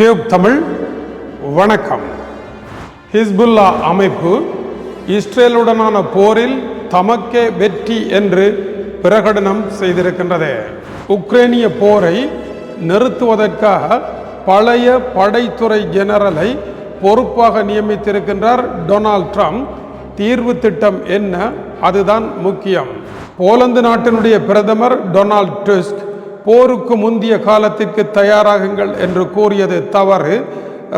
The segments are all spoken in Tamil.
டியூப் தமிழ் வணக்கம். ஹிஸ்புல்லா அமைப்பு இஸ்ரேலுடனான போரில் தமக்கே வெற்றி என்று பிரகடனம் செய்திருக்கின்றது. உக்ரைனிய போரை நிறுத்துவதற்காக பழைய படைத்துறை ஜெனரலை பொறுப்பாக நியமித்திருக்கின்றார் டொனால்ட் ட்ரம்ப். தீர்வு திட்டம் என்ன? அதுதான் முக்கியம். போலந்து நாட்டினுடைய பிரதமர் டொனால்ட் டஸ்க் போருக்கு முந்திய காலத்திற்கு தயாராகுங்கள் என்று கூறியது தவறு.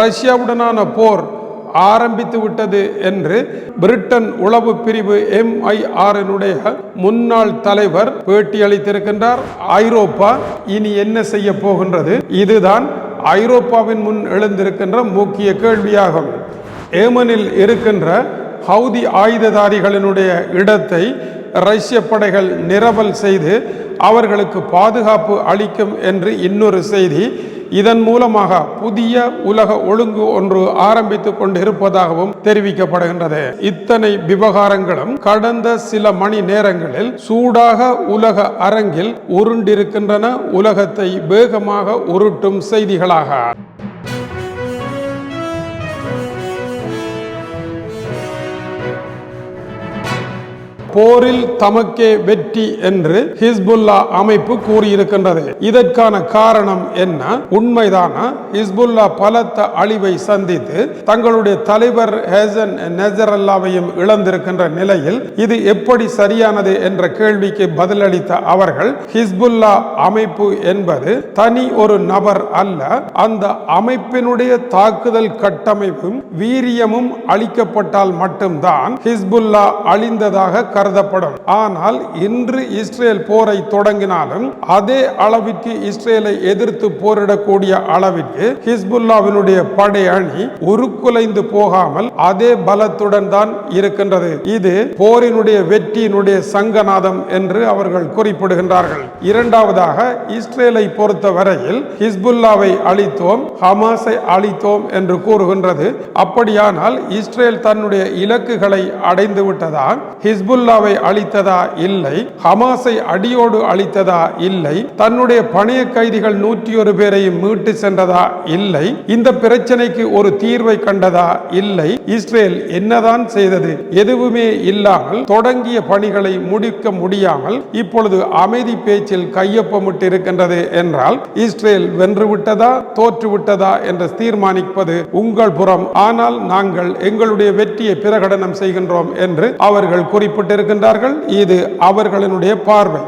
ரஷ்யாவுடனான போர் ஆரம்பித்து விட்டது என்று பிரிட்டன் உளவு பிரிவு எம்ஐஆரினுடைய முன்னாள் தலைவர் பேட்டியளித்திருக்கின்றார் ஐரோப்பா இனி என்ன செய்ய போகின்றது? இதுதான் ஐரோப்பாவின் முன் எழுந்திருக்கின்ற முக்கிய கேள்வியாகும். ஏமனில் இருக்கின்ற ஹவுதி ஆயுததாரிகளினுடைய இடத்தை ரஷ்ய படைகள் நிரவல் செய்து அவர்களுக்கு பாதுகாப்பு அளிக்கும் என்று இன்னொரு செய்தி. இதன் மூலமாக புதிய உலக ஒழுங்கு ஒன்று ஆரம்பித்துக் கொண்டிருப்பதாகவும் தெரிவிக்கப்படுகின்றது. இத்தனை விவகாரங்களும் கடந்த சில மணி நேரங்களில் சூடாக உலக அரங்கில் உருண்டிருக்கின்றன. உலகத்தை வேகமாக உருட்டும் செய்திகளாக. போரில் தமக்கே வெற்றி என்று ஹிஸ்புல்லா அமைப்பு கூறியிருக்கின்றது. இதற்கான காரணம் என்ன? உண்மைதானா? ஹிஸ்புல்லா பலத்த அழிவை சந்தித்து தங்களுடைய தலைவர் ஹேசன் நெசரல்லாவையும் இழந்திருக்கின்ற நிலையில் இது எப்படி சரியானது என்ற கேள்விக்கு பதிலளித்த அவர்கள் ஹிஸ்புல்லா அமைப்பு என்பது தனி ஒரு நபர் அல்ல அந்த அமைப்பினுடைய தாக்குதல் கட்டமைப்பும் வீரியமும் அளிக்கப்பட்டால் மட்டும்தான் ஹிஸ்புல்லா அழிந்ததாக கருதப்படும். ஆனால் இன்று இஸ்ரேல் போரை தொடங்கினாலும் அதே அளவிற்கு இஸ்ரேலை எதிர்த்து போரிடக்கூடிய அளவிற்கு ஹிஸ்புல்லாவினுடைய படை அணி உருக்குலைந்து போகாமல் அதே பலத்துடன் தான் இருக்கின்றது. இது போரினுடைய வெற்றியினுடைய சங்கநாதம் என்று அவர்கள் குறிப்பிடுகின்றார்கள். இரண்டாவதாக இஸ்ரேலை பொறுத்த வரையில் ஹிஸ்புல்லாவை அழித்தோம் ஹமாஸை அழித்தோம் என்று கூறுகின்றது. அப்படியானால் இஸ்ரேல் தன்னுடைய இலக்குகளை அடைந்து விட்டதால் ஹிஸ்புல்லா ஹிஸ்புல்லாவை அழித்ததா இல்லை? ஹமாஸை அடியோடு அழித்ததா இல்லை? தன்னுடைய பணைய கைதிகள் நூற்றி ஒரு பேரையும் மீட்டு சென்றதா இல்லை? இந்த பிரச்சனைக்கு ஒரு தீர்வை கண்டதா இல்லை? இஸ்ரேல் என்னதான் செய்தது எதுவுமே இல்லாமல் தொடங்கிய பணிகளை முடிக்க முடியாமல் இப்பொழுது அமைதி பேச்சில் கையொப்பமிட்டு இருக்கின்றது என்றால் இஸ்ரேல் வென்றுவிட்டதா தோற்றுவிட்டதா என்று தீர்மானிப்பது உங்கள் புறம். ஆனால் நாங்கள் எங்களுடைய வெற்றியை பிரகடனம் செய்கின்றோம் என்று அவர்கள் கொண்டிருக்கின்றார்கள். இது அவர்களினுடைய பார்வை.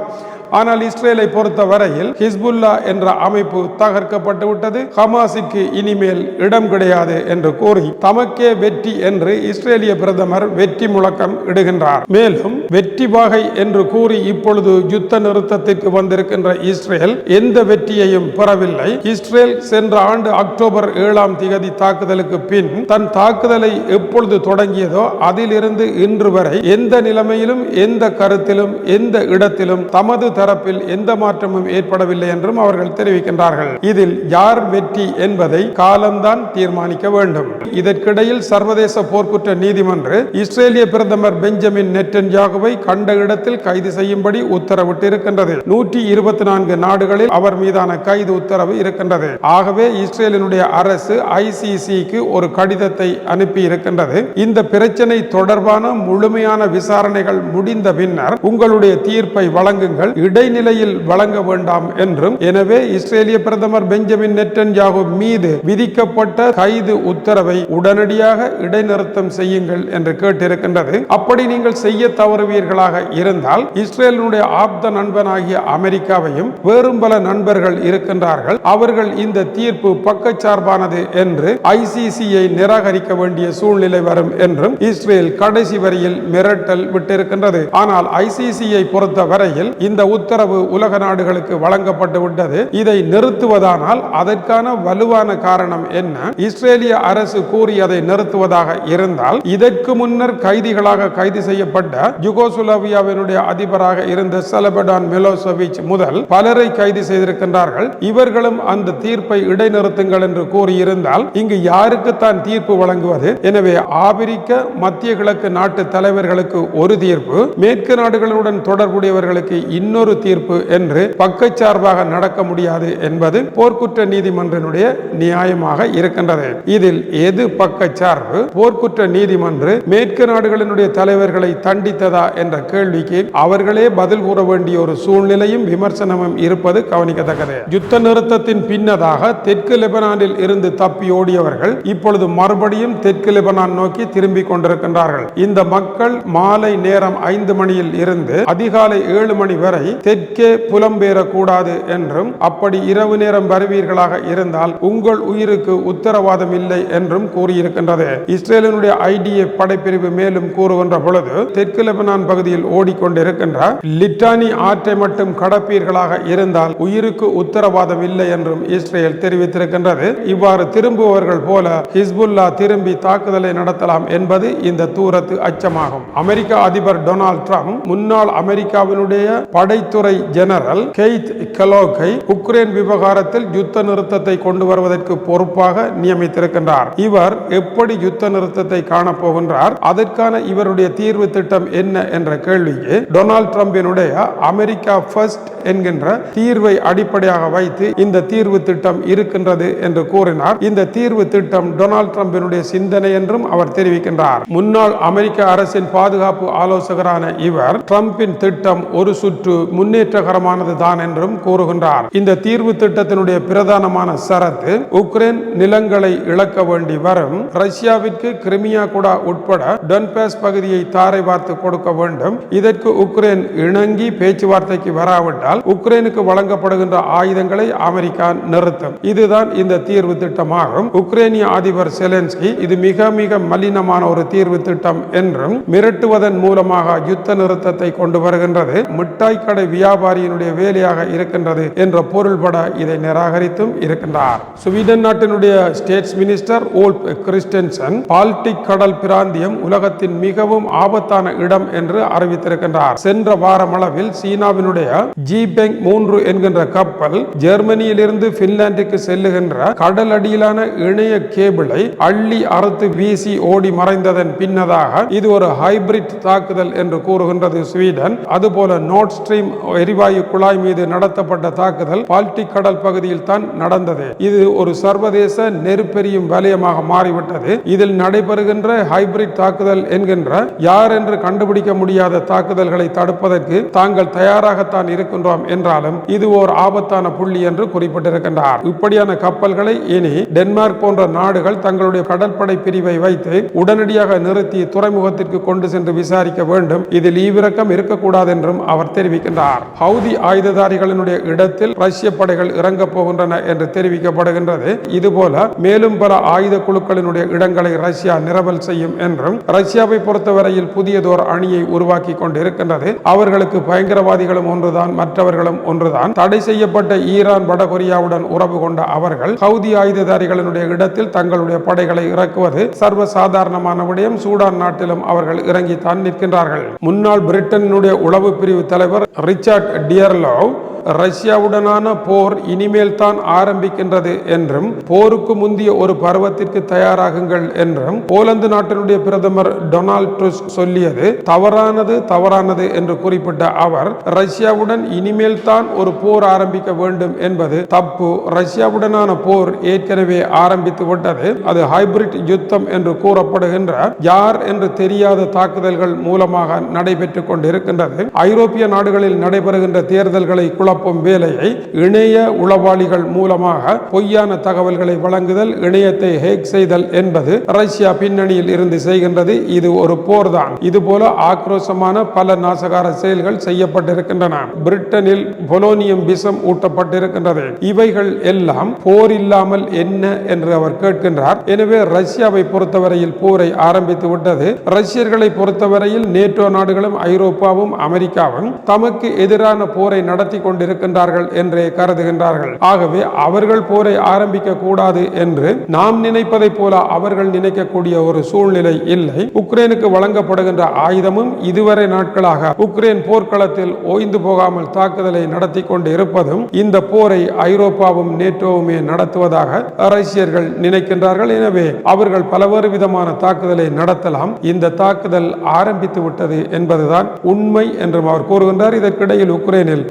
ஆனால் இஸ்ரேலை பொறுத்த வரையில் ஹிஸ்புல்லா என்ற அமைப்பு தகர்க்கப்பட்டு விட்டது. ஹமாஸுக்கு இனிமேல் இடம் கிடையாது என்று கூறி தமக்கே வெற்றி என்று இஸ்ரேலிய பிரதமர் வெற்றி முழக்கம் இடுகின்றார். மேலும் வெற்றி வாகை என்று கூறி இப்பொழுது யுத்த நிறுத்தத்திற்கு வந்திருக்கின்ற இஸ்ரேல் எந்த வெற்றியையும் பெறவில்லை. இஸ்ரேல் சென்ற ஆண்டு அக்டோபர் ஏழாம் திகதி தாக்குதலுக்கு பின் தன் தாக்குதலை எப்பொழுது தொடங்கியதோ அதிலிருந்து இன்று வரை எந்த நிலைமையிலும் எந்த கருத்திலும் எந்த இடத்திலும் தமது தரப்பில் எந்த மாற்றமும் ஏற்படவில்லை என்றும் அவர்கள் தெரிவிக்கின்றார்கள். இதில் யார் வெற்றி என்பதை காலம்தான் தீர்மானிக்க வேண்டும். இதற்கிடையில் சர்வதேச போர்க்குற்ற நீதிமன்று இஸ்ரேலிய பிரதமர் பெஞ்சமின் நெட்டன்யாகுவை கண்ட இடத்தில் கைது செய்யும்படி உத்தரவிட்டு இருக்கின்றது நூற்றி இருபத்தி நான்கு நாடுகளில் அவர் மீதான கைது உத்தரவு இருக்கின்றது. ஆகவே இஸ்ரேலினுடைய அரசு ஐசிசிக்கு ஒரு கடிதத்தை அனுப்பி இருக்கின்றது இந்த பிரச்சனை தொடர்பான முழுமையான விசாரணைகள் முடிந்த பின்னர் உங்களுடைய தீர்ப்பை வழங்குங்கள். இடைநிலையில் வழங்க வேண்டாம் என்றும் எனவே இஸ்ரேலிய பிரதமர் பெஞ்சமின் நெட்டன்யாகு மீது விதிக்கப்பட்ட கைது உத்தரவை உடனடியாக இடைநிறுத்தம் செய்யுங்கள் என்று கேட்டிருக்கின்றது. அப்படி நீங்கள் செய்ய தவறுவீர்களாக இருந்தால் இஸ்ரேலினுடைய ஆப்த நண்பனாகிய அமெரிக்காவையும் வேறும் பல நண்பர்கள் இருக்கின்றார்கள். அவர்கள் இந்த தீர்ப்பு பக்கச்சார்பானது என்று ஐசிசியை நிராகரிக்க வேண்டிய சூழ்நிலை வரும் என்றும் இஸ்ரேல் கடைசி வரியில் மிரட்டல் விட்டிருக்கின்றது. ஆனால் ஐசிசியை பொறுத்த வரையில் இந்த உத்தரவு உலக நாடுகளுக்கு வழங்கப்பட்டு விட்டது. இதை நிறுத்துவதானால் அதற்கான வலுவான காரணம் என்ன? இஸ்ரேலிய அரசு கூறி அதை நிறுத்துவதாக இருந்தால் இதற்கு முன்னர் கைதிகளாக கைது செய்யப்பட்ட யுகோசுலாவியாவினுடைய அதிபராக இருந்த செலபடான் மிலோசோவிச் முதல் பலரை கைது செய்திருக்கின்றார்கள். இவர்களும் அந்த தீர்ப்பை இடைநிறுத்துங்கள் என்று கூறியிருந்தால் இங்கு யாருக்குத்தான் தீர்ப்பு வழங்குவது? எனவே ஆபிரிக்க மத்திய கிழக்கு நாட்டு தலைவர்களுக்கு ஒரு தீர்ப்பு மேற்கு நாடுகளுடன் தொடர்புடையவர்களுக்கு இன்னொரு இன்னொரு தீர்ப்பு என்று பக்கச்சார்பாக நடக்க முடியாது என்பது போர்க்குற்ற நீதிமன்றனுடைய நியாயமாக இருக்கின்றது. இதில் எது பக்கச்சார்பு போர்க்குற்ற நீதிமன்று மேற்கு நாடுகளினுடைய தலைவர்களை தண்டித்ததா என்ற கேள்விக்கு அவர்களே பதில் கூற வேண்டிய ஒரு சூழ்நிலையும் விமர்சனமும் இருப்பது கவனிக்கத்தக்கது. யுத்த நிறுத்தத்தின் பின்னதாக தெற்கு லெபனானில் இருந்து தப்பி ஓடியவர்கள் இப்பொழுது மறுபடியும் தெற்கு லெபனான் நோக்கி திரும்பிக் கொண்டிருக்கின்றார்கள். இந்த மக்கள் மாலை நேரம் ஐந்து மணியில் இருந்து அதிகாலை ஏழு மணி வரை தெற்கே புலம்பெயரக்கூடாது என்றும் அப்படி இரவு நேரம் வருவீர்களாக இருந்தால் உங்கள் உயிருக்கு உத்தரவாதம் இல்லை என்றும் கூறியிருக்கின்றது. இஸ்ரேலினுடைய ஐடிஎஃப் படைப்பிரிவு மேலும் கூறுகின்ற பொழுது தெற்கு லெபனான் பகுதியில் ஓடிக்கொண்டிருக்கின்ற லிட்டானி ஆற்றை மட்டும் கடப்பீர்களாக இருந்தால் உயிருக்கு உத்தரவாதம் இல்லை என்றும் இஸ்ரேல் தெரிவித்திருக்கின்றது. இவ்வாறு திரும்புவர்கள் போல ஹிஸ்புல்லா திரும்பி தாக்குதலை நடத்தலாம் என்பது இந்த தூரத்து அச்சமாகும். அமெரிக்க அதிபர் டொனால்ட் ட்ரம்ப் முன்னாள் அமெரிக்காவினுடைய படை படைத்துறை ஜெனரல் கெய்த் கெலோகை உக்ரைன் விவகாரத்தில் யுத்த நிறுத்தத்தை கொண்டு வருவதற்கு பொறுப்பாக நியமித்திருக்கின்றார். இவர் எப்படி யுத்த நிறுத்தத்தை காணப்போகின்றார் அதற்கான இவருடைய தீர்வு திட்டம் என்ன என்ற கேள்விக்கு டொனால்ட் ட்ரம்பினுடைய அமெரிக்கா ஃபர்ஸ்ட் என்கின்ற தீர்வை அடிப்படையாக வைத்து இந்த தீர்வு திட்டம் இருக்கின்றது என்று கூறினார். இந்த தீர்வு திட்டம் டொனால்ட் ட்ரம்பினுடைய சிந்தனை என்றும் அவர் தெரிவிக்கின்றார். முன்னாள் அமெரிக்க அரசின் பாதுகாப்பு ஆலோசகரான இவர் டிரம்பின் திட்டம் ஒரு சுற்று முன்னேற்றகரமானது தான் என்றும் கூறுகின்றார். இந்த தீர்வு திட்டத்தினுடைய பிரதானமான சரத்து உக்ரைன் நிலங்களை இழக்க வேண்டி வரும். ரஷ்யாவிற்கு கிரிமியா கூட உட்பட டொன்பேஸ் பகுதியை தாரை பார்த்து கொடுக்க வேண்டும். இதற்கு உக்ரைன் இணங்கி பேச்சுவார்த்தைக்கு வராவிட்டால் உக்ரைனுக்கு வழங்கப்படுகின்ற ஆயுதங்களை அமெரிக்கா நிறுத்தும். இதுதான் இந்த தீர்வு திட்டமாகும். உக்ரைனிய அதிபர் செலன்ஸ்கி இது மிக மிக மலினமான ஒரு தீர்வு திட்டம் என்றும் மிரட்டுவதன் மூலமாக யுத்த நிறுத்தத்தை கொண்டு வருகின்றது. மிட்டாய் கடை வியாபாரியினுடைய வேலையாக இருக்கின்றது என்ற பொருள்பட இதை நிராகரித்தும் இருக்கின்றார். ஸ்வீடன் நாட்டினுடைய states minister Olof Kristersson Baltic கடல் பிராந்தியம் உலகத்தின் மிகவும் ஆபத்தான இடம் என்று அறிவித்திருக்கின்றார். சென்ற வாரம் அளவில் சீனாவினுடைய ஜிபெங் மூன்று என்கின்ற கப்பல் ஜெர்மனியிலிருந்து பின்லாந்துக்கு செல்லுகின்ற கடல் அடியிலான இணைய கேபிளை அள்ளி அறுத்து வீசி ஓடி மறைந்ததன் பின்னதாக இது ஒரு ஹைபிரிட் தாக்குதல் என்று கூறுகின்றது ஸ்வீடன். அதுபோல நோட் ஸ்ட்ரீம் எரிவாயு குழாய் மீது நடத்தப்பட்ட தாக்குதல் பால்டிக் கடல் பகுதியில் தான் நடந்தது. இது ஒரு சர்வதேச நெருப்பெரியும் வலயமாக மாறிவிட்டது. இதில் நடைபெறுகின்ற ஹைபிரிட் தாக்குதல் என்கின்ற யார் என்று கண்டுபிடிக்க முடியாத தாக்குதல்களை தடுப்பதற்கு தாங்கள் தயாராகத்தான் இருக்கின்றோம் என்றாலும் இது ஓர் ஆபத்தான புள்ளி என்று குறிப்பிட்டிருக்கின்றார். இப்படியான கப்பல்களை இனி டென்மார்க் போன்ற நாடுகள் தங்களுடைய கடற்படை பிரிவை வைத்து உடனடியாக நிறுத்தி துறைமுகத்திற்கு கொண்டு சென்று விசாரிக்க வேண்டும். இதில் ஈவிரக்கம் இருக்கக்கூடாது என்றும் அவர் தெரிவிக்கின்றார். ஹவுதி ஆயுததாரிகளினுடைய இடத்தில் ரஷ்ய படைகள் இறங்க போகின்றன என்று தெரிவிக்கப்படுகின்றது. இதுபோல மேலும் பல ஆயுத குழுக்களினுடைய இடங்களை ரஷ்யா நிரவல் செய்யும் என்றும் ரஷ்யாவை பொறுத்தவரையில் புதியதோர் அணியை உருவாக்கி கொண்டிருக்கின்றது. அவர்களுக்கு பயங்கரவாதிகளும் ஒன்றுதான் மற்றவர்களும் ஒன்றுதான். தடை செய்யப்பட்ட ஈரான் வடகொரியாவுடன் உறவு கொண்ட அவர்கள் ஹவுதி ஆயுததாரிகளினுடைய இடத்தில் தங்களுடைய படைகளை இறக்குவது சர்வ சாதாரணமான விடயம். சூடான் நாட்டிலும் அவர்கள் இறங்கித்தான் நிற்கின்றார்கள். முன்னாள் பிரிட்டனுடைய உளவு பிரிவு தலைவர் Richard Dearlove ரஷ்யாவுடனான போர் இனிமேல் தான் ஆரம்பிக்கின்றது என்றும் போருக்கு முந்திய ஒரு பருவத்திற்கு தயாராகுங்கள் என்றும் போலந்து நாட்டினுடைய பிரதமர் டொனால்ட் ட்ரஸ்க் சொல்லியது. தவறானது தவறானது என்று குறிப்பிட்ட அவர் ரஷ்யாவுடன் இனிமேல் தான் ஒரு போர் ஆரம்பிக்க வேண்டும் என்பது தப்பு. ரஷ்யாவுடனான போர் ஏற்கனவே ஆரம்பித்து விட்டது. அது ஹைபிரிட் யுத்தம் என்று கூறப்படுகின்ற யார் என்று தெரியாத தாக்குதல்கள் மூலமாக நடைபெற்றுக் கொண்டிருக்கின்றது. ஐரோப்பிய நாடுகளில் நடைபெறுகின்ற தேர்தல்களை பரப்பும் வேலையை இணைய உளவாளிகள் மூலமாக பொய்யான தகவல்களை வழங்குதல் இணையத்தை ஹேக் செய்தல் என்பது ரஷ்யா பின்னணியில் இருந்து செய்கின்றது. இது ஒரு போர்தான். இதுபோல ஆக்ரோஷமான பல நாசகார செயல்கள் செய்யப்பட்டிருக்கின்றன. பிரிட்டனில் பொலோனியம் விஷம் ஊட்டப்பட்டிருக்கின்றது. இவைகள் எல்லாம் போர் இல்லாமல் என்ன என்று அவர் கேட்கின்றார். எனவே ரஷ்யாவை பொறுத்தவரையில் போரை ஆரம்பித்து விட்டது. ரஷ்யர்களை பொறுத்தவரையில் நேட்டோ நாடுகளும் ஐரோப்பாவும் அமெரிக்காவும் தமக்கு எதிரான போரை நடத்தி கொண்டு கொண்டிருக்கின்றார்கள் என்றே கருதுகின்றார்கள். ஆகவே அவர்கள் போரை ஆரம்பிக்க கூடாது என்று நாம் நினைப்பதைப் போல அவர்கள் நினைக்கக்கூடிய ஒரு சூழ்நிலை இல்லை. உக்ரைனுக்கு வழங்கப்படுகின்ற ஆயுதமும் இதுவரை நாட்களாக உக்ரைன் போர்க்களத்தில் ஓய்ந்து போகாமல் தாக்குதலை நடத்தி கொண்டு இருப்பதும் இந்த போரை ஐரோப்பாவும் நேட்டோவுமே நடத்துவதாக ரஷ்யர்கள் நினைக்கின்றார்கள். எனவே அவர்கள் பலவேறு விதமான தாக்குதலை நடத்தலாம். இந்த தாக்குதல் ஆரம்பித்து விட்டது என்பதுதான் உண்மை என்றும் அவர் கூறுகின்றார். இதற்கிடையில் உக்ரைனில்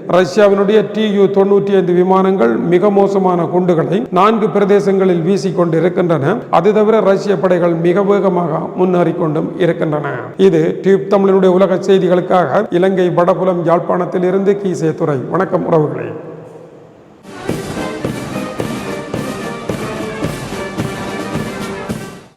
அதனுடைய டியு தொண்ணூற்றி ஐந்து விமானங்கள் மிக மோசமான குண்டுகளை நான்கு பிரதேசங்களில் வீசிக்கொண்டு இருக்கின்றன அது தவிர ரஷ்ய படைகள் மிக வேகமாக முன்னேறிக்கொண்டும் இருக்கின்றன. இது டியூப் தமிழனுடைய உலக செய்திகளுக்காக இலங்கை வடபுலம் யாழ்ப்பாணத்தில் இருந்து கீசே துறை வணக்கம் உறவுகளே.